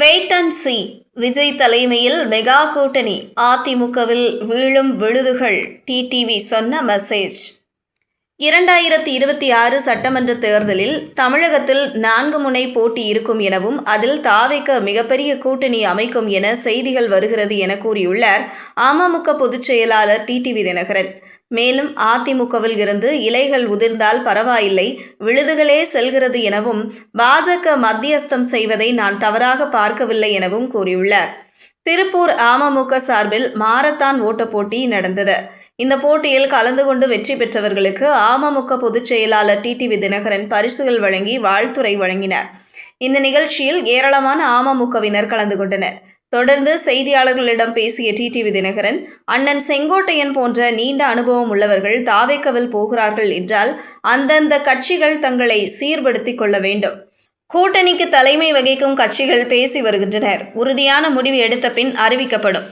Wait and C Vijay தலைமையில் mega கூட்டணி. அதிமுகவில் வீழும் விழுதுகள். டிடிவி சொன்ன மெசேஜ் இரண்டாயிரத்தி இருபத்தி ஆறு சட்டமன்ற தேர்தலில் தமிழகத்தில் நான்கு முனை போட்டி இருக்கும் எனவும் அதில் தாவைக்க மிகப்பெரிய கூட்டணி அமைக்கும் என செய்திகள் வருகிறது என கூறியுள்ளார் அமமுக பொதுச் செயலாளர் டிடிவி தினகரன். மேலும் அதிமுகவில் இருந்து இலைகள் உதிர்ந்தால் பரவாயில்லை விழுதுகளே செல்கிறது எனவும் பாஜக மத்தியஸ்தம் செய்வதை நான் தவறாக பார்க்கவில்லை எனவும் கூறியுள்ளார். திருப்பூர் அமமுக சார்பில் மாரத்தான் ஓட்டப் போட்டி நடந்தது. இந்த போட்டியில் கலந்து கொண்டு வெற்றி பெற்றவர்களுக்கு அமமுக பொதுச் செயலாளர் டிடிவி தினகரன் பரிசுகள் வழங்கி வாழ்த்துறை வழங்கினார். இந்த நிகழ்ச்சியில் ஏராளமான அமமுகவினர் கலந்து கொண்டனர். தொடர்ந்து செய்தியாளர்களிடம் பேசிய டிடிவி தினகரன் அண்ணன் செங்கோட்டையன் போன்ற நீண்ட அனுபவம் உள்ளவர்கள் தாவேக்கவில் போகிறார்கள் என்றால் அந்தந்த கட்சிகள் தங்களை சீர்படுத்திக் கொள்ள வேண்டும். கூட்டணிக்கு தலைமை வகிக்கும் கட்சிகள் பேசி வருகின்றனர். உறுதியான முடிவு எடுத்த பின் அறிவிக்கப்படும்.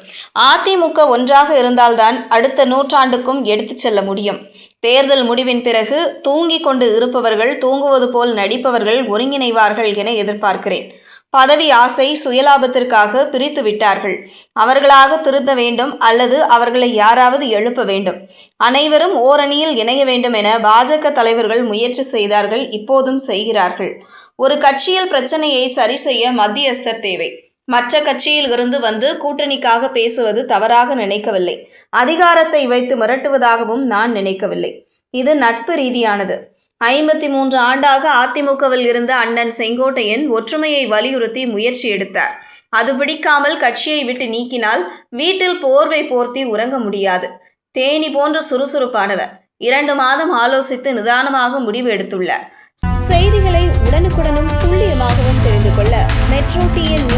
அதிமுக ஒன்றாக இருந்தால்தான் அடுத்த நூற்றாண்டுக்கும் எடுத்துச் செல்ல முடியும். தேர்தல் முடிவின் பிறகு தூங்கிக் கொண்டு இருப்பவர்கள் தூங்குவது போல் நடிப்பவர்கள் ஒருங்கிணைவார்கள் என எதிர்பார்க்கிறேன். பதவி ஆசை சுயலாபத்திற்காக பிரித்து விட்டார்கள். அவர்களாக திருத்த வேண்டும் அல்லது அவர்களை யாராவது எழுப்ப வேண்டும். அனைவரும் ஓரணியில் இணைய வேண்டும் என பாஜக தலைவர்கள் முயற்சி செய்தார்கள் இப்போதும் செய்கிறார்கள். ஒரு கட்சியில் பிரச்சனையை சரி செய்ய மத்தியஸ்தர் தேவை. மற்ற கட்சியில் இருந்து வந்து கூட்டணிக்காக பேசுவது தவறாக நினைக்கவில்லை. அதிகாரத்தை வைத்து மிரட்டுவதாகவும் நான் நினைக்கவில்லை. இது நட்பு ரீதியானது. ஐம்பத்தி மூன்று ஆண்டாக அதிமுகவில் இருந்த அண்ணன் செங்கோட்டையன் ஒற்றுமையை வலியுறுத்தி முயற்சி எடுத்தார். அது பிடிக்காமல் கட்சியை விட்டு நீக்கினால் வீட்டில் போர்வை போர்த்தி உறங்க முடியாது. தேனி போன்ற சுறுசுறுப்பானவர் இரண்டு மாதம் ஆலோசித்து நிதானமாக முடிவு எடுத்துள்ளார். செய்திகளை உடனுக்குடனும் துல்லியமாகவும் தெரிந்து கொள்ள மெட்ரோ டிஎன்